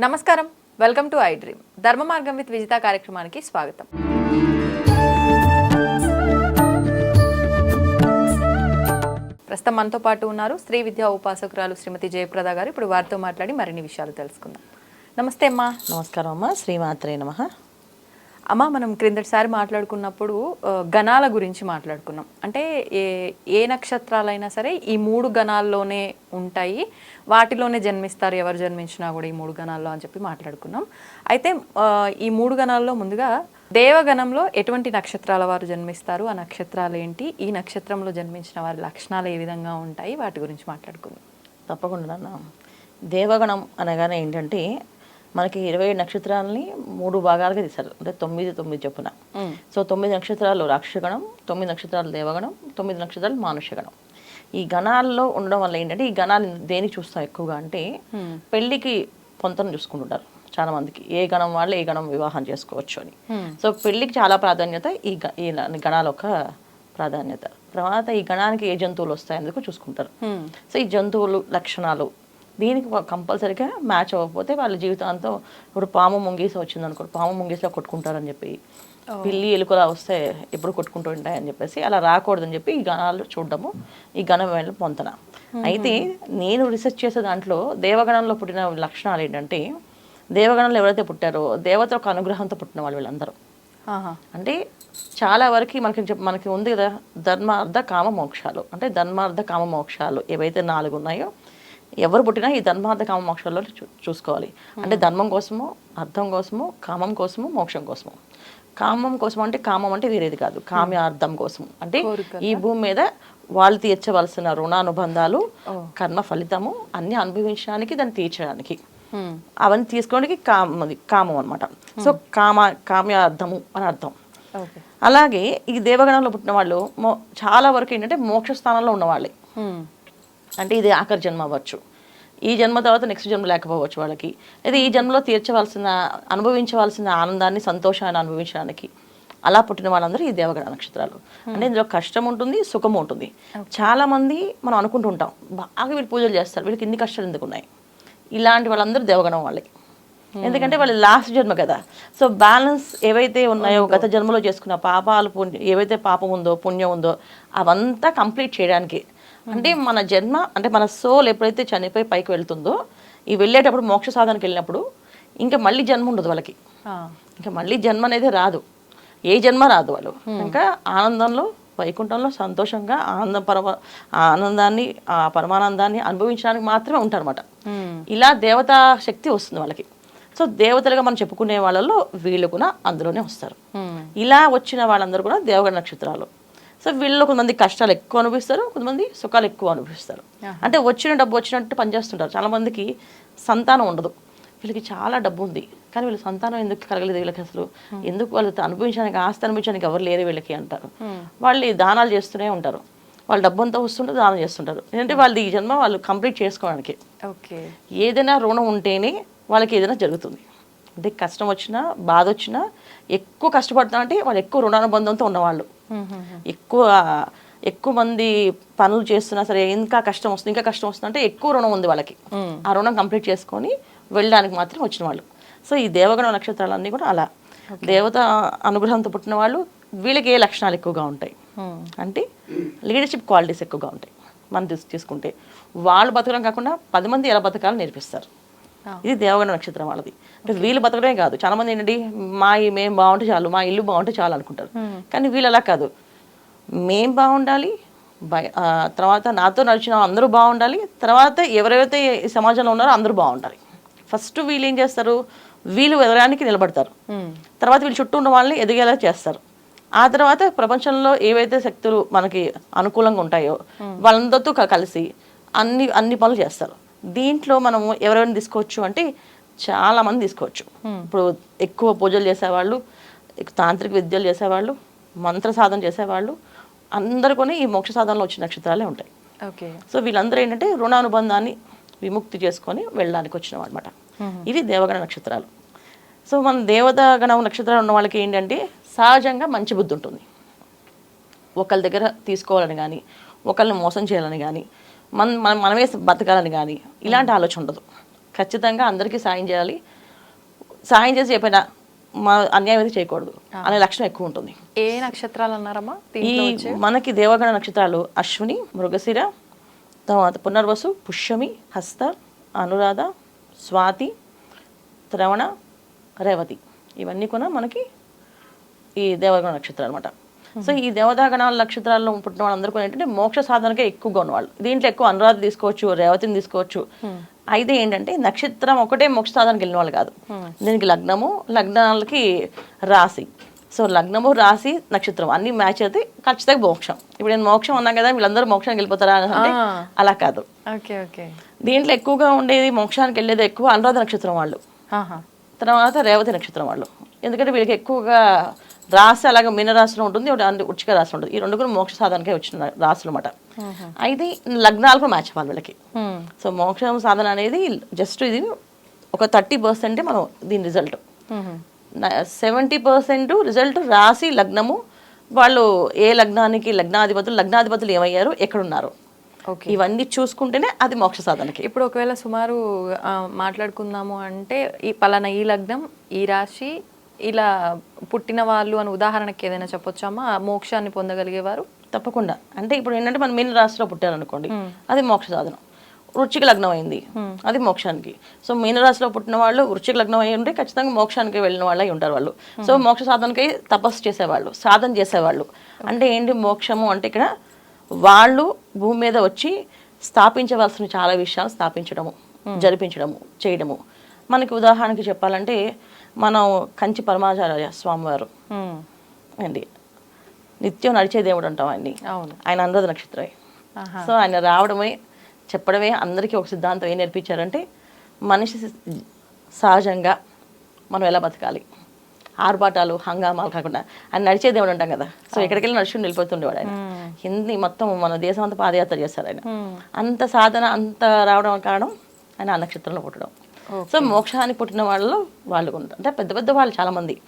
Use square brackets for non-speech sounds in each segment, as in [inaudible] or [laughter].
నమస్కారం. Welcome to I dream Dharma Margam with Vijitha కార్యక్రమానికి స్వాగతం. ప్రస్తుతం మనతో పాటు ఉన్నారు స్త్రీ విద్యా ఉపాసకురాలు శ్రీమతి జయప్రద గారు. ఇప్పుడు వారితో మాట్లాడి మరిన్ని విషయాలు తెలుసుకుందాం. నమస్తే అమ్మా. నమస్కారం అమ్మ. శ్రీమాత్రే నమ. అమ్మ మనం క్రిందటిసారి మాట్లాడుకున్నప్పుడు గణాల గురించి మాట్లాడుకున్నాం. అంటే ఏ ఏ నక్షత్రాలైనా సరే ఈ మూడు గణాల్లోనే ఉంటాయి. వాటిలోనే జన్మిస్తారు ఎవరు జన్మించినా కూడా ఈ మూడు గణాల్లో అని చెప్పి మాట్లాడుకున్నాం. అయితే ఈ మూడు గణాల్లో ముందుగా దేవగణంలో ఎటువంటి నక్షత్రాల వారు జన్మిస్తారు ఆ నక్షత్రాలు ఏంటి ఈ నక్షత్రంలో జన్మించిన వారి లక్షణాలు ఏ విధంగా ఉంటాయి వాటి గురించి మాట్లాడుకుందాం. తప్పకుండా దేవగణం అనగానే ఏంటంటే మనకి ఇరవై ఏడు నక్షత్రాలని మూడు భాగాలుగా తీశారు. అంటే తొమ్మిది తొమ్మిది చొప్పున. సో తొమ్మిది నక్షత్రాలు రాక్షసగణం తొమ్మిది నక్షత్రాలు దేవగణం తొమ్మిది నక్షత్రాలు మానుష్యగణం ఈ గణాల్లో ఉండడం వల్ల ఏంటంటే ఈ గణాలు దేనికి చూస్తాం ఎక్కువగా అంటే పెళ్ళికి పొంతను చూసుకుంటుంటారు చాలా మందికి ఏ గణం వాళ్ళు ఏ గణం వివాహం చేసుకోవచ్చు అని. సో పెళ్ళికి చాలా ప్రాధాన్యత ఈ గణాల యొక్క ప్రాధాన్యత. తర్వాత ఈ గణానికి ఏ జంతువులు వస్తాయి అందుకు చూసుకుంటారు. సో ఈ జంతువులు లక్షణాలు దీనికి కంపల్సరీగా మ్యాచ్ అవ్వకపోతే వాళ్ళ జీవితాంతం ఇప్పుడు పాము ముంగీస వచ్చింది అనుకో పాము ముంగీసలో కొట్టుకుంటారని చెప్పి. పిల్లి ఎలుకలా వస్తే ఎప్పుడు కొట్టుకుంటూ ఉంటాయని చెప్పేసి అలా రాకూడదని చెప్పి ఈ గణాలు చూడడము ఈ గణం పొంతన. అయితే నేను రీసెర్చ్ చేసే దాంట్లో దేవగణంలో పుట్టిన లక్షణాలు ఏంటంటే దేవగణంలో ఎవరైతే పుట్టారో దేవత ఒక అనుగ్రహంతో పుట్టిన వాళ్ళు వీళ్ళందరూ. అంటే చాలా వరకు మనకి మనకి ఉంది కదా ధర్మార్థ కామ మోక్షాలు అంటే ధర్మార్థ కామ మోక్షాలు ఏవైతే నాలుగు ఉన్నాయో ఎవరు పుట్టినా ఈ ధర్మార్థ కామ మోక్షాల్లో చూ- చూసుకోవాలి. అంటే ధర్మం కోసము అర్థం కోసము కామం కోసము మోక్షం కోసము. కామం కోసం అంటే కామం అంటే వేరేది కాదు. కామ్యార్థం కోసం. అంటే ఈ భూమి మీద వాళ్ళు తీర్చవలసిన రుణానుబంధాలు కర్మ ఫలితము అన్ని అనుభవించడానికి దాన్ని తీర్చడానికి. అవన్నీ తీసుకోవడానికి కామది కామం అనమాట సో కామ కామ్యార్థము అని అర్థం. అలాగే ఈ దేవగణంలో పుట్టిన వాళ్ళు చాలా వరకు ఏంటంటే మోక్ష స్థానంలో ఉన్నవాళ్ళే. అంటే ఇది ఆఖరి జన్మ అవ్వచ్చు. ఈ జన్మ తర్వాత నెక్స్ట్ జన్మ లేకపోవచ్చు వాళ్ళకి. లేదా ఈ జన్మలో తీర్చవలసిన అనుభవించవలసిన ఆనందాన్ని సంతోషాన్ని అనుభవించడానికి అలా పుట్టిన వాళ్ళందరూ ఈ దేవగణ నక్షత్రాలు. అంటే ఇందులో కష్టం ఉంటుంది సుఖం ఉంటుంది. చాలా మంది మనం అనుకుంటుంటాం బాగా వీళ్ళు పూజలు చేస్తారు వీళ్ళకి ఇన్ని కష్టాలు ఎందుకు ఉన్నాయి? ఇలాంటి వాళ్ళందరూ దేవగణం వాళ్ళే. ఎందుకంటే వాళ్ళు లాస్ట్ జన్మ కదా. సో బ్యాలెన్స్ ఏవైతే ఉన్నాయో గత జన్మలో చేసుకున్న పాపాలు పుణ్యం ఏవైతే పాపం ఉందో పుణ్యం ఉందో అవంతా కంప్లీట్ చేయడానికి అంటే మన జన్మ అంటే మన సోల్ ఎప్పుడైతే చనిపోయి పైకి వెళ్తుందో ఈ వెళ్ళేటప్పుడు మోక్ష సాధనకి వెళ్ళినప్పుడు ఇంకా మళ్ళీ జన్మ ఉండదు వాళ్ళకి. ఇంకా మళ్ళీ జన్మ అనేది రాదు. ఏ జన్మ రాదు వాళ్ళు. ఇంకా ఆనందంలో వైకుంఠంలో సంతోషంగా ఆనందం పరమ ఆనందాన్ని ఆ పరమానందాన్ని అనుభవించడానికి మాత్రమే ఉంటారన్నమాట. హ్మ్. ఇలా దేవతా శక్తి వస్తుంది వాళ్ళకి. సో దేవతలుగా మనం చెప్పుకునే వాళ్ళలో వీళ్ళు కూడా అందులోనే వస్తారు. ఇలా వచ్చిన వాళ్ళందరూ కూడా దేవగణ నక్షత్రాలు. సో వీళ్ళు కొంతమంది కష్టాలు ఎక్కువ అనుభవిస్తారు కొంతమంది సుఖాలు ఎక్కువ అనుభవిస్తారు. అంటే వచ్చిన డబ్బు వచ్చినట్టు పనిచేస్తుంటారు చాలా మందికి సంతానం ఉండదు. వీళ్ళకి చాలా డబ్బు ఉంది. కానీ వీళ్ళ సంతానం ఎందుకు కలగలేదు వీళ్ళకి అసలు? ఎందుకు వాళ్ళు అనుభవించడానికి ఆస్తి అనుభవించడానికి ఎవరు లేరు వీళ్ళకి అంటారు. వాళ్ళు దానాలు చేస్తూనే ఉంటారు. వాళ్ళ డబ్బు అంతా వస్తుంటే దానం చేస్తుంటారు. ఎందుకంటే వాళ్ళు ఈ జన్మ వాళ్ళు కంప్లీట్ చేసుకోవడానికి. ఓకే. ఏదైనా రుణం ఉంటేనే వాళ్ళకి ఏదైనా జరుగుతుంది. అంటే కష్టం వచ్చినా బాధ వచ్చినా ఎక్కువ కష్టపడతా అంటే వాళ్ళు ఎక్కువ రుణానుబంధంతో ఉన్నవాళ్ళు. ఎక్కువ ఎక్కువ మంది పనులు చేస్తున్నా సరే ఇంకా కష్టం వస్తుంది ఇంకా కష్టం వస్తుంది అంటే ఎక్కువ రుణం ఉంది వాళ్ళకి. ఆ రుణం కంప్లీట్ చేసుకొని వెళ్ళడానికి మాత్రం వచ్చిన వాళ్ళు. సో ఈ దేవగణ నక్షత్రాలన్నీ కూడా అలా. దేవత అనుగ్రహంతో పుట్టిన వాళ్ళు వీళ్ళకి ఏ లక్షణాలు ఎక్కువగా ఉంటాయి. అంటే లీడర్షిప్ క్వాలిటీస్ ఎక్కువగా ఉంటాయి. మనం తీసు- తీసుకుంటే. వాళ్ళు బతకడం కాకుండా పది మంది ఎలా బతకాలని నేర్పిస్తారు. ఇది దేవగణ నక్షత్రం వాళ్ళది. అంటే వీళ్ళు బతకడమే కాదు. చాలా మంది ఏంటంటే మా మేము బాగుంటే చాలు మా ఇల్లు బాగుంటే చాలు అనుకుంటారు. కానీ వీళ్ళు అలా కాదు. మేం బాగుండాలి తర్వాత నాతో నడిచిన అందరూ బాగుండాలి తర్వాత ఎవరైతే సమాజంలో ఉన్నారో అందరూ బాగుండాలి. ఫస్ట్ వీళ్ళు ఏం చేస్తారు? వీళ్ళు ఎదగడానికి నిలబడతారు. తర్వాత వీళ్ళు చుట్టూ ఉన్న వాళ్ళని ఎదిగేలా చేస్తారు. ఆ తర్వాత ప్రపంచంలో ఏవైతే శక్తులు మనకి అనుకూలంగా ఉంటాయో వాళ్ళందరితో కలిసి అన్ని అన్ని పనులు చేస్తారు. దీంట్లో మనం ఎవరెవరిని తీసుకోవచ్చు అంటే చాలా మంది తీసుకోవచ్చు ఇప్పుడు ఎక్కువ పూజలు చేసేవాళ్ళు తాంత్రిక విద్యలు చేసేవాళ్ళు మంత్ర సాధన చేసేవాళ్ళు అందరు కూడా ఈ మోక్ష సాధనలో వచ్చిన నక్షత్రాలే ఉంటాయి. ఓకే. సో వీళ్ళందరూ ఏంటంటే రుణానుబంధాన్ని విముక్తి చేసుకొని వెళ్ళడానికి వచ్చిన అనమాట ఇవి దేవగణ నక్షత్రాలు. సో మన దేవత గణం నక్షత్రాలు ఉన్న వాళ్ళకి ఏంటంటే సహజంగా మంచి బుద్ధి ఉంటుంది. ఒకళ్ళ దగ్గర తీసుకోవాలని కానీ ఒకళ్ళని మోసం చేయాలని కానీ మన మనం మనమే బతకాలని కానీ ఇలాంటి ఆలోచన ఉండదు. ఖచ్చితంగా అందరికీ సాయం చేయాలి. సాయం చేసి చెప్పినా మా అన్యాయం అయితే చేయకూడదు అనే లక్షణం ఎక్కువ ఉంటుంది. ఏ నక్షత్రాలు అన్నారమ్మా? ఈ మనకి దేవగణ నక్షత్రాలు అశ్విని మృగశిర తర్వాత పునర్వసు పుష్యమి హస్త అనురాధ స్వాతి శ్రవణ రేవతి. ఇవన్నీ కూడా మనకి ఈ దేవగణ నక్షత్రాలు అనమాట సో ఈ దేవతాగణాల నక్షత్రాల్లో పుట్టిన వాళ్ళందరూ ఏంటంటే మోక్ష సాధనకే ఎక్కువగా ఉన్నవాళ్ళు దీంట్లో ఎక్కువ అనురాధ తీసుకోవచ్చు రేవతిని తీసుకోవచ్చు. అయితే ఏంటంటే నక్షత్రం ఒకటే మోక్ష సాధనకి వెళ్ళిన వాళ్ళు కాదు. దీనికి లగ్నము లగ్నాలకి రాశి. సో లగ్నము రాశి నక్షత్రం అన్ని మ్యాచ్ అయితే ఖచ్చితంగా మోక్షం. ఇప్పుడు నేను మోక్షం అన్నాం కదా వీళ్ళందరూ మోక్షానికి వెళ్ళిపోతారా అని అంటే. అలా కాదు. దీంట్లో ఎక్కువగా ఉండేది మోక్షానికి వెళ్ళేది ఎక్కువ అనురాధ నక్షత్రం వాళ్ళు. తర్వాత రేవతి నక్షత్రం వాళ్ళు. ఎందుకంటే వీళ్ళకి ఎక్కువగా రాశి అలాగే మీన రాశిలో ఉంటుంది ఉచ్చిక రాశి ఉంటుంది. ఈ రెండు కూడా మోక్ష సాధనకే వచ్చిన రాశులు అనమాట అయితే లగ్నాలు కూడా మ్యాచ్ అవ్వాలి వీళ్ళకి. సో మోక్షం సాధన అనేది జస్ట్ ఇది ఒక థర్టీ పర్సెంటే మనం దీని రిజల్ట్. సెవెంటీ పర్సెంట్ రిజల్ట్ రాశి లగ్నము వాళ్ళు ఏ లగ్నానికి లగ్నాధిపతులు లగ్నాధిపతులు ఏమయ్యారు ఎక్కడున్నారు. ఓకే. ఇవన్నీ చూసుకుంటేనే అది మోక్ష సాధనకి. ఇప్పుడు ఒకవేళ సుమారు మాట్లాడుకుందాము అంటే ఈ పలానా ఈ లగ్నం ఈ రాశి ఇలా పుట్టిన వాళ్ళు అని ఉదాహరణకి ఏదైనా చెప్పొచ్చామా మోక్షాన్ని పొందగలిగేవారు? తప్పకుండా. అంటే ఇప్పుడు ఏంటంటే మనం మీన రాశిలో పుట్టారనుకోండి అది మోక్ష సాధనం. వృచ్చిక లగ్నం అయింది అది మోక్షానికి. సో మీనరాశిలో పుట్టిన వాళ్ళు వృచ్చిక లగ్నం అయి ఉంటే ఖచ్చితంగా మోక్షానికి వెళ్ళిన వాళ్ళు అయి ఉంటారు వాళ్ళు. సో మోక్ష సాధనకి తపస్సు చేసేవాళ్ళు సాధన చేసేవాళ్ళు. అంటే ఏంటి మోక్షము? అంటే ఇక్కడ వాళ్ళు భూమి మీద వచ్చి స్థాపించవలసిన చాలా విషయాలు స్థాపించడము జరిపించడము చేయడము. మనకి ఉదాహరణకి చెప్పాలంటే మనం కంచి పరమాచార్య స్వామివారు. అండి. నిత్యం నడిచే దేవుడు అంటాం ఆయన్ని. అవును. ఆయన అనురాధ నక్షత్రమే. సో ఆయన రావడమే చెప్పడమే అందరికీ ఒక సిద్ధాంతం ఏం నేర్పించారంటే మనిషి సహజంగా మనం ఎలా బతకాలి? ఆర్భాటాలు హంగామాలు కాకుండా ఆయన నడిచే దేవుడు అంటాం కదా. సో ఎక్కడికి వెళ్ళి నడుచుకుని వెళ్ళిపోతుండేవాడు ఆయన. హిందీ మొత్తం మన దేశం అంతా పాదయాత్ర చేశారు ఆయన. అంత సాధన అంత రావడం కారణం ఆయన ఆ నక్షత్రంలో పుట్టడం. సో మోక్షానికి పుట్టిన వాళ్ళు వాళ్ళు ఉంటారు అంటే పెద్ద పెద్ద వాళ్ళు చాలా మంది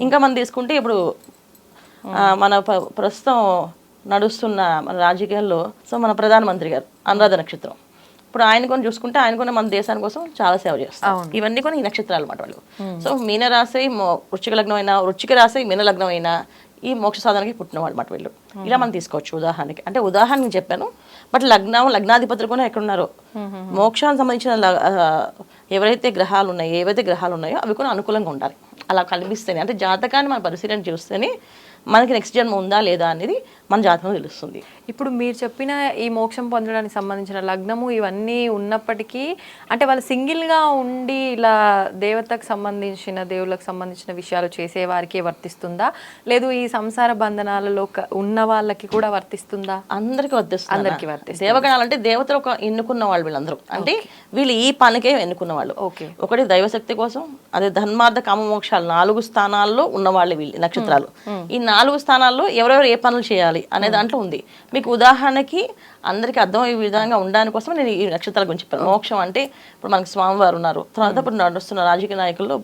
ఇంకా మనం తీసుకుంటే ఇప్పుడు మన ప్రస్తుతం నడుస్తున్న మన రాజకీయాల్లో సో మన ప్రధానమంత్రి గారు అనురాధ నక్షత్రం. ఇప్పుడు ఆయన కొన్ని చూసుకుంటే ఆయన కూడా మన దేశాని కోసం చాలా సేవ చేస్తారు. ఇవన్నీ కూడా ఈ నక్షత్రాలు అన్నమాట వాళ్ళు. సో మీన మో- వృశ్చిక లగ్నం అయినా వృశ్చిక రాశి మీన లగ్నం అయినా ఈ మోక్ష సాధనకి పుట్టిన వాళ్ళు. అన్నమాట వీళ్ళు ఇలా మనం తీసుకోవచ్చు ఉదాహరణకి. అంటే ఉదాహరణకి చెప్పాను బట్ లగ్నం లగ్నాధిపతులు కూడా ఎక్కడ ఉన్నారో మోక్షానికి సంబంధించిన ఎవరైతే గ్రహాలు ఉన్నాయో ఏవైతే గ్రహాలు ఉన్నాయో అవి కూడా అనుకూలంగా ఉండాలి. అలా కనిపిస్తేనే అంటే జాతకాన్ని మనం పరిశీలన చూస్తేనే మనకి నెక్స్ట్ జన్మ ఉందా లేదా అనేది మన జాతకం తెలుస్తుంది. ఇప్పుడు మీరు చెప్పిన ఈ మోక్షం పొందడానికి సంబంధించిన లగ్నము ఇవన్నీ ఉన్నప్పటికీ అంటే వాళ్ళు single గా ఉండి ఇలా దేవతకు సంబంధించిన దేవుళ్ళకు సంబంధించిన విషయాలు చేసే వారికి వర్తిస్తుందా? లేదు ఈ సంసార బంధనాలలో ఉన్న వాళ్ళకి కూడా వర్తిస్తుందా? అందరికి వర్తిస్తుంది? అందరికీ. వర్తిస్తుంది. దేవగణాలు అంటే దేవతలు ఒక ఎన్నుకున్న వాళ్ళు వీళ్ళందరూ. అంటే వీళ్ళు ఈ పనికే ఎన్నుకున్న వాళ్ళు ఓకే. ఒకటి దైవశక్తి కోసం అదే ధర్మార్థ కామమోక్షాలు నాలుగు స్థానాల్లో ఉన్న వాళ్ళు వీళ్ళు నక్షత్రాలు. ఈ నాలుగు స్థానాల్లో ఎవరెవరు ఏ పనులు చేయాలి అనే దాంట్లో ఉంది. మీకు ఉదాహరణకి అందరికీ అర్థమయ్యే విధంగా ఉండడానికి కోసం నేను ఈ నక్షత్రాల గురించి చెప్పాను. మోక్షం అంటే ఇప్పుడు మనకి స్వామివారు ఉన్నారు. తర్వాత ఇప్పుడు నడుస్తున్న రాజకీయ నాయకుల్లో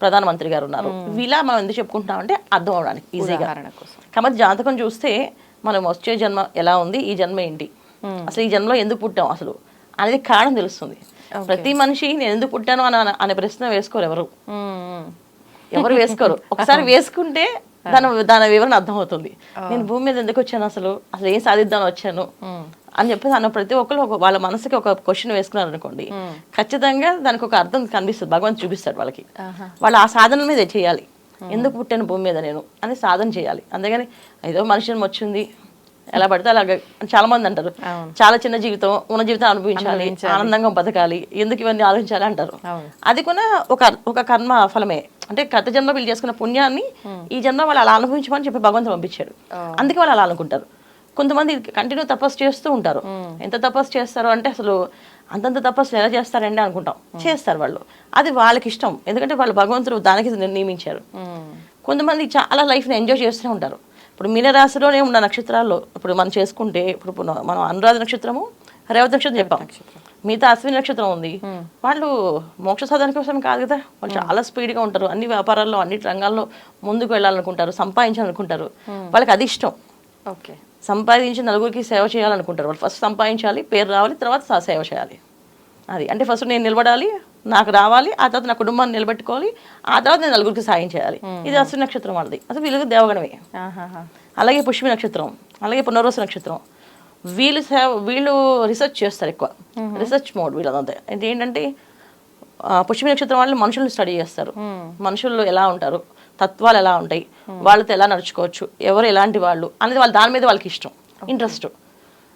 ప్రధానమంత్రి గారు ఉన్నారు. ఇలా మనం ఎందుకు చెప్పుకుంటున్నామంటే అర్థం అవడానికి ఈజీగా. కాబట్టి జాతకం చూస్తే మనం వచ్చే జన్మ ఎలా ఉంది ఈ జన్మ ఏంటి? అసలు ఈ జన్మలో ఎందుకు పుట్టాం అసలు అనేది కారణం తెలుస్తుంది. ప్రతి మనిషి నేను ఎందుకు పుట్టాను అని అనే ప్రశ్న వేసుకోరు ఎవరు. ఎవరు వేసుకోరు. [laughs] ఒకసారి వేసుకుంటే దాని దాని వివరణ అర్థమవుతుంది. నేను భూమి మీద ఎందుకు వచ్చాను అసలు? అసలు ఏం సాధిద్దామని వచ్చాను? అని చెప్పేసి అన్న ప్రతి ఒక్కరు ఒక వాళ్ళ మనసుకి ఒక క్వశ్చన్ వేసుకున్నారు అనుకోండి ఖచ్చితంగా దానికి ఒక అర్థం కనిపిస్తుంది. భగవంతు చూపిస్తాడు వాళ్ళకి. వాళ్ళు ఆ సాధన మీద చేయాలి. ఎందుకు పుట్టాను భూమి మీద నేను? అని సాధన చేయాలి. అంతేగాని ఏదో మనిషిని వచ్చింది ఎలా పడితే అలాగ చాలా మంది అంటారు. చాలా చిన్న జీవితం ఉన్న జీవితం అనుభవించాలి ఆనందంగా బతకాలి ఎందుకు ఇవన్నీ ఆలోచించాలి అంటారు. అది కూడా ఒక ఒక కర్మ ఫలమే. అంటే గత జన్మ వీళ్ళు చేసుకున్న పుణ్యాన్ని ఈ జన్మ వాళ్ళు అలా అనుభవించమని చెప్పి భగవంతుడు పంపించాడు. అందుకే వాళ్ళు అలా అనుకుంటారు. కొంతమంది కంటిన్యూ తపస్సు చేస్తూ ఉంటారు. ఎంత తపస్సు చేస్తారు అంటే అసలు అంతంత తపస్సు ఎలా చేస్తారండి అనుకుంటాం. చేస్తారు వాళ్ళు. అది వాళ్ళకి ఇష్టం. ఎందుకంటే వాళ్ళు భగవంతుడు దానికి నియమించారు. కొంతమంది చాలా లైఫ్ని ఎంజాయ్ చేస్తూనే ఉంటారు. ఇప్పుడు మీనరాశిలోనే ఉన్న నక్షత్రాల్లో ఇప్పుడు మనం చేసుకుంటే ఇప్పుడు మనం అనురాధ నక్షత్రము రేవతి నక్షత్రం చెప్పాం. మిగతా అశ్విని నక్షత్రం ఉంది. వాళ్ళు మోక్ష సాధన కోసం కాదు కదా. వాళ్ళు చాలా స్పీడ్గా ఉంటారు. అన్ని వ్యాపారాల్లో అన్ని రంగాల్లో ముందుకు వెళ్ళాలనుకుంటారు సంపాదించాలనుకుంటారు. వాళ్ళకి అది ఇష్టం. ఓకే. సంపాదించి నలుగురికి సేవ చేయాలనుకుంటారు. వాళ్ళు ఫస్ట్ సంపాదించాలి పేరు రావాలి తర్వాత సేవ చేయాలి. అది. అంటే ఫస్ట్ నేను నిలబడాలి నాకు రావాలి ఆ తర్వాత నా కుటుంబాన్ని నిలబెట్టుకోవాలి ఆ తర్వాత నేను నలుగురికి సాయం చేయాలి. ఇది అశ్విని నక్షత్రం వాళ్ళది. అసలు వీళ్ళకి దేవగణమే. అలాగే పుష్మి నక్షత్రం అలాగే పునర్వసు నక్షత్రం. వీళ్ళు వీళ్ళు రీసెర్చ్ చేస్తారు ఎక్కువ. రీసెర్చ్ మోడ్ వీళ్ళదంతా. అంటే ఏంటంటే పుష్మి నక్షత్రం వాళ్ళు మనుషుల్ని స్టడీ చేస్తారు. మనుషులు ఎలా ఉంటారు తత్వాలు ఎలా ఉంటాయి వాళ్ళతో ఎలా నడుచుకోవచ్చు ఎవరు ఎలాంటి వాళ్ళు అనేది వాళ్ళు దాని మీద వాళ్ళకి ఇష్టం ఇంట్రెస్ట్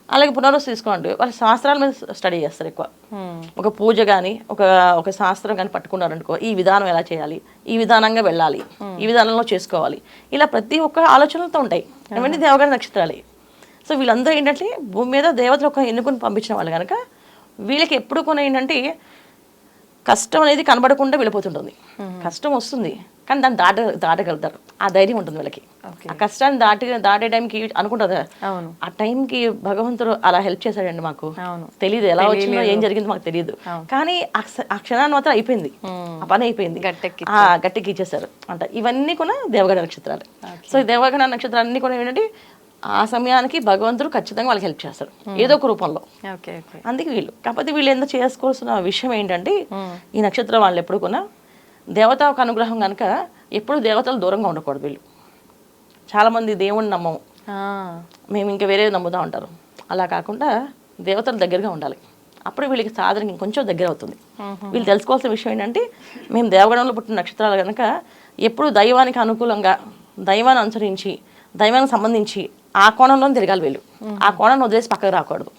అలాగే పునర్వసు తీసుకోండి. వాళ్ళు శాస్త్రాల మీద స్టడీ చేస్తారు ఎక్కువ. ఒక పూజ కానీ ఒక ఒక శాస్త్రం కానీ పట్టుకున్నారనుకో ఈ విధానం ఎలా చేయాలి? ఈ విధానంగా వెళ్ళాలి. ఈ విధానంలో చేసుకోవాలి. ఇలా ప్రతి ఒక్క ఆలోచనలతో ఉంటాయి. అవన్నీ దేవగణ నక్షత్రాలే. సో వీళ్ళందరూ ఏంటంటే భూమి మీద దేవతలు ఒక ఎన్నుకొని పంపించిన వాళ్ళు కనుక వీళ్ళకి ఎప్పుడు కొన్ని ఏంటంటే కష్టం అనేది కనబడకుండా వెళ్ళిపోతుంటుంది. కష్టం వస్తుంది. కానీ దాన్ని దాట దాటగలుగుతారు. ఆ ధైర్యం ఉంటుంది వీళ్ళకి. ఆ కష్టాన్ని దాటి దాటే టైంకి అవును. ఆ టైంకి భగవంతుడు అలా హెల్ప్ చేశాడండి మాకు. తెలియదు ఎలా వచ్చిందో ఏం జరిగిందో మాకు తెలియదు కానీ ఆ క్ష- ఆ క్షణాన్ని మాత్రం అయిపోయింది. ఆ పని అయిపోయింది. గట్టెక్కి ఇచ్చేసారు అంట. ఇవన్నీ కూడా దేవగణ నక్షత్రాలు. సో ఈ దేవగణ నక్షత్రాలు అన్ని కూడా ఏంటంటే ఆ సమయానికి భగవంతుడు ఖచ్చితంగా వాళ్ళకి హెల్ప్ చేస్తారు. ఏదో ఒక రూపంలో. అందుకే వీళ్ళు. కాకపోతే వీళ్ళు ఎంత చేసుకోవాల్సిన విషయం ఏంటంటే ఈ నక్షత్రం వాళ్ళు ఎప్పుడు కూడా దేవత ఒక అనుగ్రహం కనుక ఎప్పుడు దేవతలు దూరంగా ఉండకూడదు వీళ్ళు. చాలామంది దేవుణ్ణి నమ్మము. మేము ఇంకా వేరే నమ్ముతా ఉంటారు. అలా కాకుండా దేవతల దగ్గరగా ఉండాలి. అప్పుడు వీళ్ళకి సాధన ఇంకొంచెం దగ్గర అవుతుంది. వీళ్ళు తెలుసుకోవాల్సిన విషయం ఏంటంటే మేము దేవగణంలో పుట్టిన నక్షత్రాలు కనుక ఎప్పుడు దైవానికి అనుకూలంగా దైవాన్ని అనుసరించి దైవానికి సంబంధించి ఆ కోణంలో తిరగాలి వీళ్ళు. ఆ కోణాన్ని వదిలేసి పక్కకు రాకూడదు.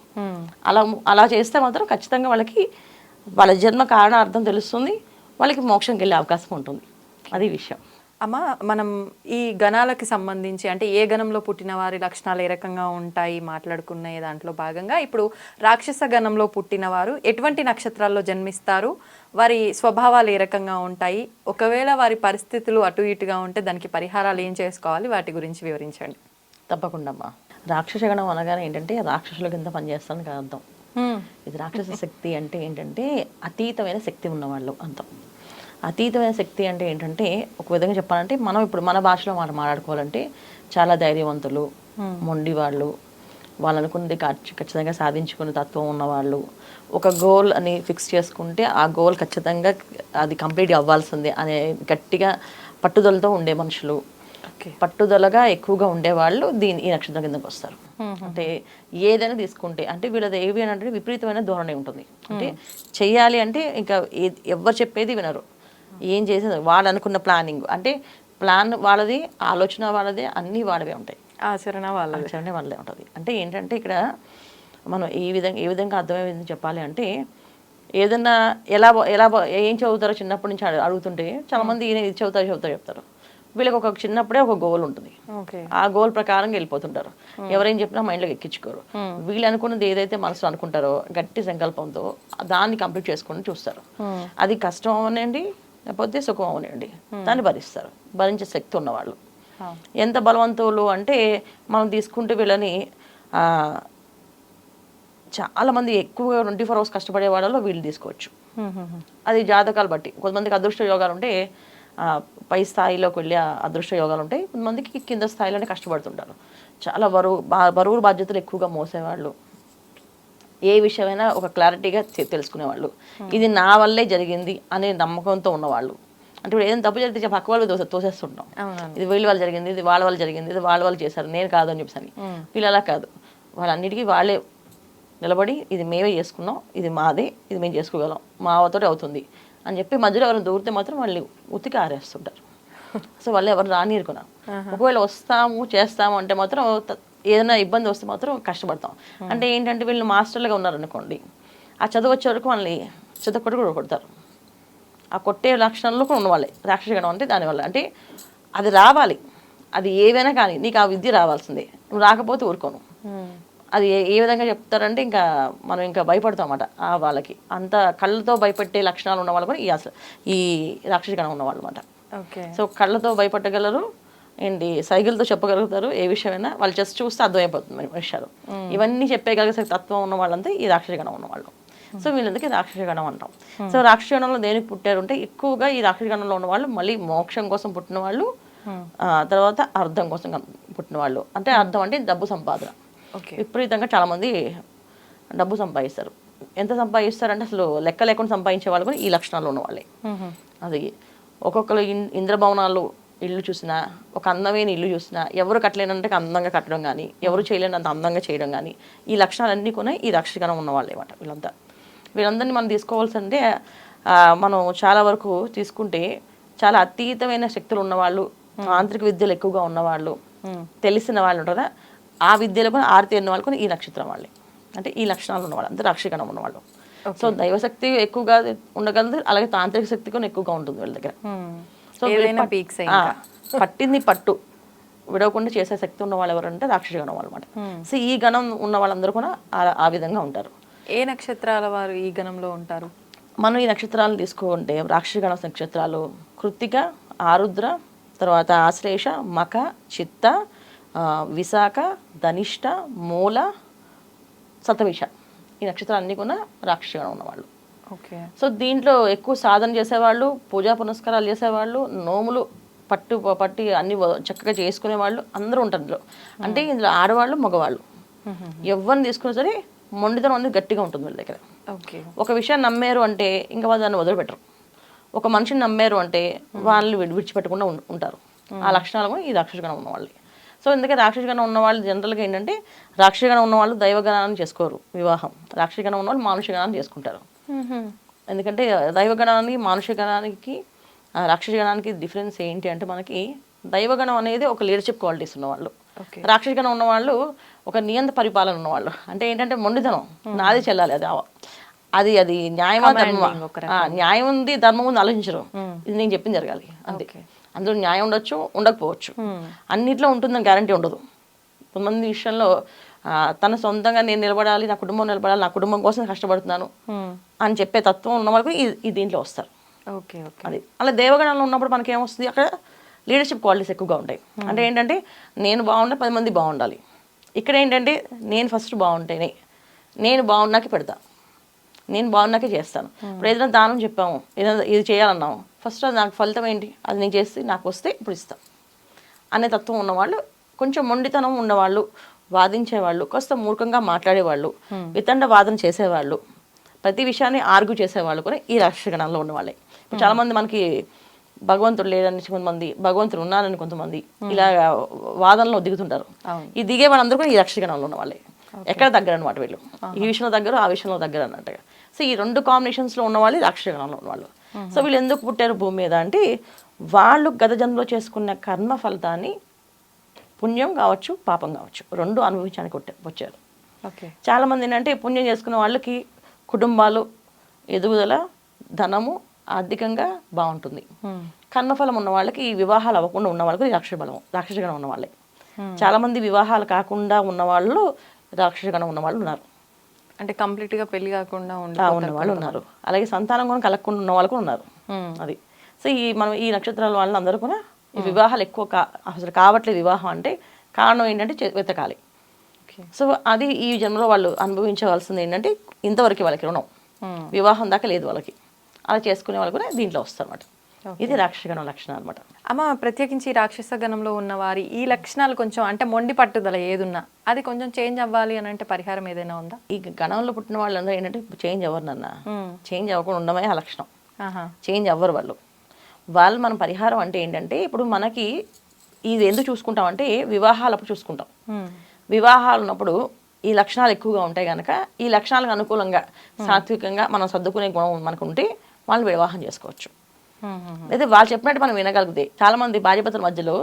అలా అలా చేస్తే మాత్రం ఖచ్చితంగా వాళ్ళకి వాళ్ళ జన్మ కారణార్థం తెలుస్తుంది. వాళ్ళకి మోక్షంకి వెళ్ళే అవకాశం ఉంటుంది. అది విషయం. అమ్మ మనం ఈ గణాలకి సంబంధించి అంటే ఏ గణంలో పుట్టిన వారి లక్షణాలు ఏ రకంగా ఉంటాయి మాట్లాడుకునే దాంట్లో భాగంగా ఇప్పుడు రాక్షస గణంలో పుట్టిన వారు ఎటువంటి నక్షత్రాల్లో జన్మిస్తారు వారి స్వభావాలు ఏ రకంగా ఉంటాయి ఒకవేళ వారి పరిస్థితులు అటు ఇటుగా ఉంటే దానికి పరిహారాలు ఏం చేసుకోవాలి వాటి గురించి వివరించండి. తప్పకుండా అమ్మా. రాక్షసగణం అనగానే ఏంటంటే రాక్షసుల కింద పనిచేస్తాను అర్థం. ఇది రాక్షస శక్తి అంటే ఏంటంటే అతీతమైన శక్తి ఉన్నవాళ్ళు అంతం. అతీతమైన శక్తి అంటే ఏంటంటే ఒక విధంగా చెప్పాలంటే మనం ఇప్పుడు మన భాషలో మనం మాట్లాడుకోవాలంటే చాలా ధైర్యవంతులు మొండి వాళ్ళు వాళ్ళు అనుకున్నది ఖచ్చి- ఖచ్చితంగా సాధించుకునే తత్వం ఉన్నవాళ్ళు. ఒక గోల్ అని ఫిక్స్ చేసుకుంటే ఆ గోల్ ఖచ్చితంగా అది కంప్లీట్ అవ్వాల్సిందే అనే గట్టిగా పట్టుదలతో ఉండే మనుషులు. పట్టుదలగా ఎక్కువగా ఉండేవాళ్ళు దీని ఈ నక్షత్రం కిందకి వస్తారు. అంటే ఏదైనా తీసుకుంటే అంటే వీళ్ళది ఏవి అని అంటే విపరీతమైన ధోరణి ఉంటుంది. అంటే చెయ్యాలి అంటే ఇంకా ఏ- ఎవరు చెప్పేది వినరు. ఏం చేసేది? వాళ్ళు అనుకున్న ప్లానింగ్. అంటే ప్లాన్ వాళ్ళది ఆలోచన వాళ్ళది అన్నీ వాళ్ళవే ఉంటాయి. ఆచరణ వాళ్ళది. ఆచరణ వాళ్ళే ఉంటుంది. అంటే ఏంటంటే ఇక్కడ మనం ఈ విధంగా ఏ విధంగా అర్థమయ్యే విధంగా చెప్పాలి అంటే ఏదన్నా ఎలా ఎలా ఏం చదువుతారో చిన్నప్పటి నుంచి అడు- అడుగుతుంటే చాలా మంది ఈయన ఇది చదువుతారు చదువుతారు చెప్తారు. వీళ్ళకి ఒక చిన్నప్పుడే ఒక గోల్ ఉంటుంది. ఆ గోల్ ప్రకారం వెళ్ళిపోతుంటారు. ఎవరేం చెప్పినా మైండ్లోకి ఎక్కించుకోరు. వీళ్ళు అనుకున్నది ఏదైతే మనసులో అనుకుంటారో గట్టి సంకల్పంతో దాన్ని కంప్లీట్ చేసుకొని చూస్తారు. అది కష్టం అవనండి లేకపోతే సుఖం అవనండి దాన్ని భరిస్తారు. భరించే శక్తి ఉన్నవాళ్ళు. ఎంత బలవంతులు అంటే మనం తీసుకుంటే వీళ్ళని ఆ, చాలా మంది ఎక్కువగా ట్వంటీ ఫోర్ అవర్స్ కష్టపడే వాళ్ళలో వీళ్ళు తీసుకోవచ్చు. అది జాతకాలు బట్టి. కొంతమందికి అదృష్ట యోగాలు ఉంటే పై స్థాయిలోకి వెళ్ళే అదృష్ట యోగాలు ఉంటాయి. కొంతమందికి కింద స్థాయిలోనే కష్టపడుతుంటారు. చాలా బరువు బా- బరువు బాధ్యతలు ఎక్కువగా మోసేవాళ్ళు. ఏ విషయమైనా ఒక క్లారిటీగా తెలుసుకునేవాళ్ళు. ఇది నా వల్లే జరిగింది అనే నమ్మకంతో ఉన్నవాళ్ళు. అంటే ఇప్పుడు ఏదైనా తప్పు జరిగితే పక్క వాళ్ళు తోసే తోసేస్తుంటాం. ఇది వీళ్ళ వాళ్ళు జరిగింది ఇది వాళ్ళ వాళ్ళు జరిగింది ఇది వాళ్ళ వాళ్ళు చేశారు నేను కాదు అని చెప్పేసి వీళ్ళు అలా కాదు. వాళ్ళన్నిటికీ వాళ్ళే నిలబడి ఇది మేమే చేసుకున్నాం ఇది మాదే ఇది మేము చేసుకోగలం. మా అవుతుంది. అని చెప్పి మధ్యలో ఎవరైనా దూరితే మాత్రం వాళ్ళు ఉతికి ఆరేస్తుంటారు. సో వాళ్ళు ఎవరు రానిరుకున్నా ఒకవేళ వస్తాము చేస్తాము అంటే మాత్రం ఏదైనా ఇబ్బంది వస్తే మాత్రం కష్టపడతాం. అంటే ఏంటంటే వీళ్ళు మాస్టర్లుగా ఉన్నారనుకోండి ఆ చదువు వచ్చే వరకు వాళ్ళని చదువుకొట్టి కూడా కొడతారు. ఆ కొట్టే లక్షణంలో కూడా ఉన్నవాళ్ళే రాక్షసగణం అంటే దానివల్ల. అంటే అది రావాలి. అది ఏవైనా కానీ నీకు ఆ విద్య రావాల్సిందే. నువ్వు రాకపోతే ఊరుకోను. అది ఏ- విధంగా చెప్తారంటే ఇంకా మనం ఇంకా భయపడతాం అన్నమాట ఆ వాళ్ళకి. అంత కళ్ళతో భయపెట్టే లక్షణాలు ఉన్న వాళ్ళు కూడా ఈ అసలు ఈ రాక్షసగణం ఉన్నవాళ్ళు అనమాట ఓకే. సో కళ్ళతో భయపడగలరు ఏంటి సైకిల్తో చెప్పగలుగుతారు ఏ విషయమైనా. వాళ్ళు జస్ట్ చూస్తే అర్థమైపోతుంది విషయాలు. ఇవన్నీ చెప్పగలిగే తత్వం ఉన్న వాళ్ళంతా ఈ రాక్షసగణం ఉన్నవాళ్ళు. సో వీళ్ళందరికీ రాక్షసగణం అంటాం. సో రాక్షసగణంలో దేనికి పుట్టారు అంటే ఎక్కువగా ఈ రాక్షసగణంలో ఉన్న వాళ్ళు మళ్ళీ మోక్షం కోసం పుట్టిన వాళ్ళు ఆ, తర్వాత అర్థం కోసం పుట్టిన వాళ్ళు. అంటే అర్థం అంటే డబ్బు సంపాదన. విపరీతంగా చాలామంది డబ్బు సంపాదిస్తారు. ఎంత సంపాదిస్తారంటే అసలు లెక్క లేకుండా సంపాదించే వాళ్ళు కూడా ఈ లక్షణాలు ఉన్న వాళ్ళే అది ఒక్కొక్కరు ఇన్- ఇంద్రభవనాలు ఇల్లు చూసినా ఒక అందమైన ఇల్లు చూసినా ఎవరు కట్టలేనంటే అందంగా కట్టడం కానీ ఎవరు చేయలేనంత అందంగా చేయడం కానీ ఈ లక్షణాలన్నీ కూడా ఈ రక్షకణం ఉన్న వాళ్ళే అన్నమాట వీళ్ళంతా. వీళ్ళందరినీ మనం తీసుకోవాల్సిందే ఆ, మనం చాలా వరకు తీసుకుంటే చాలా అతీతమైన శక్తులు ఉన్నవాళ్ళు తాంత్రిక విద్యలు ఎక్కువగా ఉన్నవాళ్ళు తెలిసిన వాళ్ళు ఉంటారా ఆ విద్యలో కూడా ఆరితేరిన వాళ్ళు కూడా ఈ నక్షత్రం వాళ్ళే. అంటే ఈ లక్షణాలు ఉన్నవాళ్ళు అంతే రక్షకణం ఉన్నవాళ్ళు. సో దైవశక్తి ఎక్కువగా ఉండగలదు అలాగే తాంత్రిక శక్తి కూడా ఎక్కువగా ఉంటుంది వీళ్ళ దగ్గర. సో పీక్స్ పట్టింది పట్టు. విడవకుండా చేసే శక్తి ఉన్న వాళ్ళు ఎవరంటే రాక్షస గణం అనమాట సో ఈ గణం ఉన్న వాళ్ళందరూ కూడా ఆ- విధంగా ఉంటారు. ఏ నక్షత్రాల వారు ఈ గణంలో ఉంటారు? మనం ఈ నక్షత్రాలను తీసుకుంటే రాక్షస గణ నక్షత్రాలు కృత్తిక ఆరుద్ర తర్వాత ఆశ్లేష మక చిత్త విశాఖ ధనిష్ట మూల సతవిష ఈ నక్షత్రాలు అన్నీ కూడా రాక్షస గణం ఉన్నవాళ్ళు. ఓకే. సో దీంట్లో ఎక్కువ సాధన చేసేవాళ్ళు పూజా పునస్కారాలు చేసేవాళ్ళు నోములు పట్టు పట్టి అన్ని చక్కగా చేసుకునే వాళ్ళు అందరూ ఉంటారు ఇందులో. అంటే ఇందులో ఆడవాళ్ళు మగవాళ్ళు. ఎవరిని తీసుకున్నా సరే మొండితనం అనేది గట్టిగా ఉంటుంది వీళ్ళ దగ్గర. ఓకే. ఒక విషయాన్ని నమ్మారు అంటే ఇంకా వాళ్ళు దాన్ని వదిలిపెట్టరు. ఒక మనిషిని నమ్మారు అంటే వాళ్ళు విడి- విడిచిపెట్టకుండా ఉంటారు. ఆ లక్షణాలు కూడా ఈ రాక్షసగణం ఉన్న వాళ్ళు సో ఎందుకంటే రాక్షసగణం ఉన్న వాళ్ళు జనరల్గా ఏంటంటే రాక్షసగణం ఉన్న వాళ్ళు దైవగణాన్ని చేసుకోరు వివాహం. రాక్షసగణం ఉన్న వాళ్ళు మానుష గణాన్ని చేసుకుంటారు. ఎందుకంటే దైవగణానికి మానుష గణానికి ఆ, రాక్షస గణానికి డిఫరెన్స్ ఏంటి అంటే మనకి దైవగణం అనేది ఒక లీడర్షిప్ క్వాలిటీస్ ఉన్నవాళ్ళు. ఓకే. రాక్షస గణం ఉన్నవాళ్ళు ఒక నియంత పరిపాలన ఉన్నవాళ్ళు. అంటే ఏంటంటే మొండితనం నాది చెల్లాలి అది అది అది న్యాయమా ధర్మమా? న్యాయం ఉంది ధర్మం ఉంది ఆలోచించరు. ఇది నేను చెప్పింది జరగాలి. అంతే. అందులో న్యాయం ఉండొచ్చు ఉండకపోవచ్చు. అన్నిట్లో ఉంటుందని గ్యారంటీ ఉండదు. కొంతమంది విషయంలో తన సొంతంగా నేను నిలబడాలి నా కుటుంబం నిలబడాలి నా కుటుంబం కోసం కష్టపడుతున్నాను అని చెప్పే తత్వం ఉన్న వాళ్ళు కూడా ఈ- దీంట్లో వస్తారు. Okay okay. అది. అలా దేవగణంలో ఉన్నప్పుడు మనకి ఏమొస్తుంది అక్కడ లీడర్షిప్ క్వాలిటీస్ ఎక్కువగా ఉంటాయి. అంటే ఏంటంటే నేను బాగుంటే పది మంది బాగుండాలి. ఇక్కడ ఏంటంటే నేను ఫస్ట్ బాగుంటేనే నేను బాగున్నాకే పెడతా. నేను బాగున్నాకే చేస్తాను. ఇప్పుడు ఏదైనా దానం చెప్పాము ఏదైనా ఇది చేయాలన్నాము. ఫస్ట్ అది నాకు ఫలితం ఏంటి? అది నేను చేసి నాకు వస్తే ఇప్పుడు ఇస్తాం. అనే తత్వం ఉన్నవాళ్ళు కొంచెం మొండితనం ఉన్నవాళ్ళు వాదించేవాళ్ళు కాస్త మూర్ఖంగా మాట్లాడేవాళ్ళు వితండ వాదన చేసేవాళ్ళు ప్రతి విషయాన్ని ఆర్గ్యూ చేసేవాళ్ళు కూడా ఈ రాక్షసగణంలో ఉన్నవాళ్ళే. ఇప్పుడు చాలా మంది మనకి భగవంతుడు లేడని కొంతమంది భగవంతుడు ఉన్నారని కొంతమంది ఇలా వాదనలో దిగుతుంటారు. ఈ దిగే వాళ్ళందరూ కూడా ఈ రాక్షసగణంలో ఉన్న వాళ్ళే ఎక్కడ దగ్గర అనమాట వీళ్ళు. ఈ విషయంలో దగ్గర ఆ విషయంలో దగ్గర అన్నట్టుగా. సో ఈ రెండు కాంబినేషన్స్లో ఉన్న వాళ్ళు రాక్షసగణంలో ఉన్న వాళ్ళు. సో వీళ్ళు ఎందుకు పుట్టారు భూమి మీద అంటే వాళ్ళు గత జన్మలో చేసుకున్న కర్మ ఫలితాన్ని పుణ్యం కావచ్చు పాపం కావచ్చు. రెండు అనుభవించడానికి వచ్చా- వచ్చారు ఓకే. చాలా మంది ఏంటంటే పుణ్యం చేసుకున్న వాళ్ళకి కుటుంబాలు ఎదుగుదల ధనము ఆర్థికంగా బాగుంటుంది. కర్మఫలం ఉన్న వాళ్ళకి ఈ వివాహాలు అవ్వకుండా ఉన్న వాళ్ళకి రాక్షస బలం రాక్షసగణం ఉన్న వాళ్ళే. చాలా మంది వివాహాలు కాకుండా ఉన్న వాళ్ళు రాక్షసగణం ఉన్న వాళ్ళు ఉన్నారు. అంటే కంప్లీట్గా పెళ్ళి కాకుండా ఉన్న వాళ్ళు ఉన్నారు. అలాగే సంతానం కూడా కలగకుండా ఉన్న వాళ్ళు కూడా ఉన్నారు. అది. సో ఈ మనం ఈ నక్షత్రాల వాళ్ళు అందరూ కూడా ఈ వివాహాలు ఎక్కువ కా అసలు కావట్లేదు వివాహం అంటే కారణం ఏంటంటే వెతకాలి. సో అది ఈ జన్మలో వాళ్ళు అనుభవించవలసింది ఏంటంటే ఇంతవరకు వాళ్ళకి రుణం. వివాహం దాకా లేదు వాళ్ళకి. అలా చేసుకునే వాళ్ళు కూడా దీంట్లో వస్తారు అనమాట ఇది రాక్షసగణం లక్షణం అనమాట అమ్మ ప్రత్యేకించి ఈ రాక్షస గణంలో ఉన్న వారి ఈ లక్షణాలు కొంచెం అంటే మొండి పట్టుదల ఏదున్నా అది కొంచెం చేంజ్ అవ్వాలి అని అంటే పరిహారం ఏదైనా ఉందా? ఈ గణంలో పుట్టిన వాళ్ళందరూ ఏంటంటే చేంజ్ అవ్వరు నన్న. చేంజ్ అవ్వకుండా ఉండమే ఆ లక్షణం. చేంజ్ అవ్వరు వాళ్ళు. వాళ్ళు మన పరిహారం అంటే ఏంటంటే ఇప్పుడు మనకి ఇది ఎందుకు చూసుకుంటాం అంటే వివాహాలు అప్పుడు చూసుకుంటాం. ఉమ్. వివాహాలు ఉన్నప్పుడు ఈ లక్షణాలు ఎక్కువగా ఉంటాయి కనుక ఈ లక్షణాలకు అనుకూలంగా సాత్వికంగా మనం సర్దుకునే గుణం మనకు ఉంటే వాళ్ళు వివాహం చేసుకోవచ్చు. అయితే వాళ్ళు చెప్పినట్టు మనం వినగలిగితే చాలా మంది భార్యాభర్తల మధ్యలో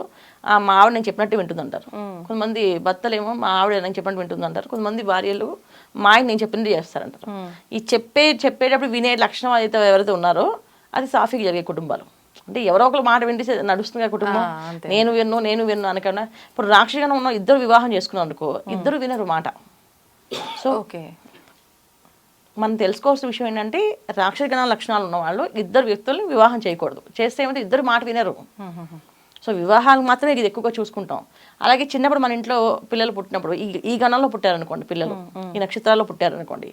ఆ, మా ఆవిడ నేను చెప్పినట్టు వింటుందంటారు. కొంతమంది భర్తలేమో మా ఆవిడ నేను చెప్పినట్టు వింటుందంటారు. కొంతమంది భార్యలు మా ఆయన నేను చెప్పింది చేస్తారంటారు. ఈ చెప్పే చెప్పేటప్పుడు వినే లక్షణం అయితే ఎవరైతే ఉన్నారో అది సాఫీగా జరిగే కుటుంబాలు. అంటే ఎవరో ఒకరు మాట వింటే నడుస్తుంది కుటుంబం. నేను విన్ను నేను విన్ను అనకన్నా ఇప్పుడు రాక్షసగానే ఉన్న ఇద్దరు వివాహం చేసుకున్నాం అనుకో ఇద్దరు వినరు మాట. So okay. మనం తెలుసుకోవాల్సిన విషయం ఏంటంటే రాక్షసగణ లక్షణాలు ఉన్న వాళ్ళు ఇద్దరు వ్యక్తుల్ని వివాహం చేయకూడదు. చేస్తే ఏమంటే ఇద్దరు మాట వినరు. సో వివాహాలు మాత్రమే ఇది ఎక్కువగా చూసుకుంటాం. అలాగే చిన్నప్పుడు మన ఇంట్లో పిల్లలు పుట్టినప్పుడు ఈ ఈ గణంలో పుట్టారనుకోండి పిల్లలు. ఈ నక్షత్రాల్లో పుట్టారనుకోండి.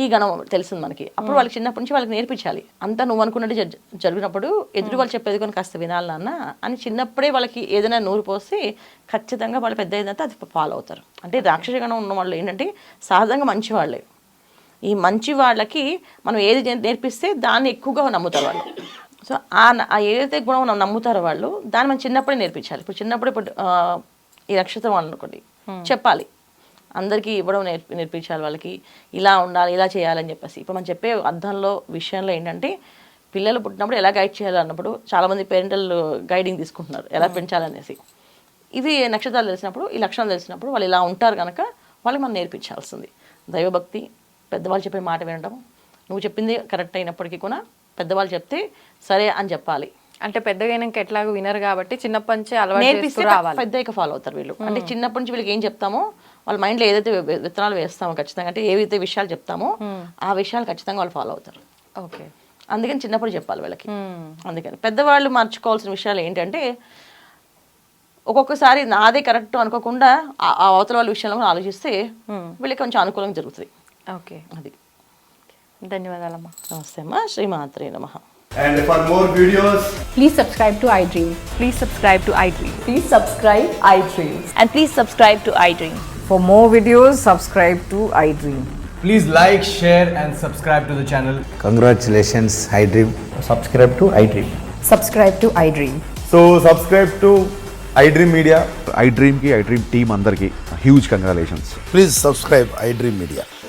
ఈ గణం తెలిసింది మనకి. అప్పుడు వాళ్ళకి చిన్నప్పటి నుంచి వాళ్ళకి నేర్పించాలి. అంతా నువ్వు అనుకున్నట్టు జరిగినప్పుడు ఎదురు వాళ్ళు చెప్పేది కొన్ని కాస్త వినాలి నాన్న అని చిన్నప్పుడే వాళ్ళకి ఏదైనా నూరు పోసి ఖచ్చితంగా వాళ్ళు పెద్ద అయినంత అది ఫాలో అవుతారు. అంటే రాక్షస గణం ఉన్న వాళ్ళు ఏంటంటే సహజంగా మంచి వాళ్ళే ఈ మంచి వాళ్ళకి మనం ఏది నేర్పిస్తే దాన్ని ఎక్కువగా నమ్ముతారు వాళ్ళు. సో ఆ ఏదైతే గుణం మనం నమ్ముతారో వాళ్ళు దాన్ని మనం చిన్నప్పుడే నేర్పించాలి. ఇప్పుడు చిన్నప్పుడు ఇప్పుడు ఈ నక్షత్రం వాళ్ళు అనుకోండి చెప్పాలి. అందరికీ ఇవ్వడం నేర్పి నేర్పించాలి వాళ్ళకి. ఇలా ఉండాలి ఇలా చేయాలని చెప్పేసి. ఇప్పుడు మనం చెప్పే అర్థంలో విషయంలో ఏంటంటే పిల్లలు పుట్టినప్పుడు ఎలా గైడ్ చేయాలి అన్నప్పుడు చాలామంది పేరెంటల్ గైడింగ్ తీసుకుంటున్నారు. ఎలా పెంచాలనేసి. ఇవి నక్షత్రాలు తెలిసినప్పుడు ఈ లక్షణాలు తెలిసినప్పుడు వాళ్ళు ఇలా ఉంటారు కనుక వాళ్ళకి మనం నేర్పించాల్సింది. దైవభక్తి పెద్దవాళ్ళు చెప్పే మాట వినడం. నువ్వు చెప్పింది కరెక్ట్ అయినప్పటికీ కూడా పెద్దవాళ్ళు చెప్తే సరే అని చెప్పాలి. అంటే పెద్దగా అయినాక ఎట్లాగో వినరు కాబట్టి చిన్నప్పటి నుంచి అలవాటు రావాలి. పెద్దగా ఫాలో అవుతారు వీళ్ళు. అంటే చిన్నప్పటి నుంచి వీళ్ళకి ఏం చెప్తామో వాళ్ళ మైండ్లో ఏదైతే విత్తనాలు వేస్తామో ఖచ్చితంగా అంటే ఏవైతే విషయాలు చెప్తామో ఆ విషయాలు ఖచ్చితంగా వాళ్ళు ఫాలో అవుతారు. ఓకే. అందుకని చిన్నప్పుడు చెప్పాలి వీళ్ళకి. అందుకని పెద్దవాళ్ళు మార్చుకోవాల్సిన విషయాలు ఏంటంటే ఒక్కొక్కసారి నాదే కరెక్ట్ అనుకోకుండా ఆ అవతల వాళ్ళ విషయంలో ఆలోచిస్తే వీళ్ళకి కొంచెం అనుకూలంగా జరుగుతుంది. ఓకే అది ధన్యవాదాలమ్మా నమస్తే అమ్మా శ్రీమాత్రే నమ And for more videos, Please subscribe to iDream. Please subscribe to iDream Please subscribe iDream. and please subscribe to iDream. For more videos, subscribe to iDream. Please like, share, and subscribe to the channel. Congratulations, iDream. subscribe to iDream. Subscribe to iDream. so subscribe to iDream Media. I డ్రీమ్కి I dream team అందరికీ huge congratulations Please subscribe iDream Media.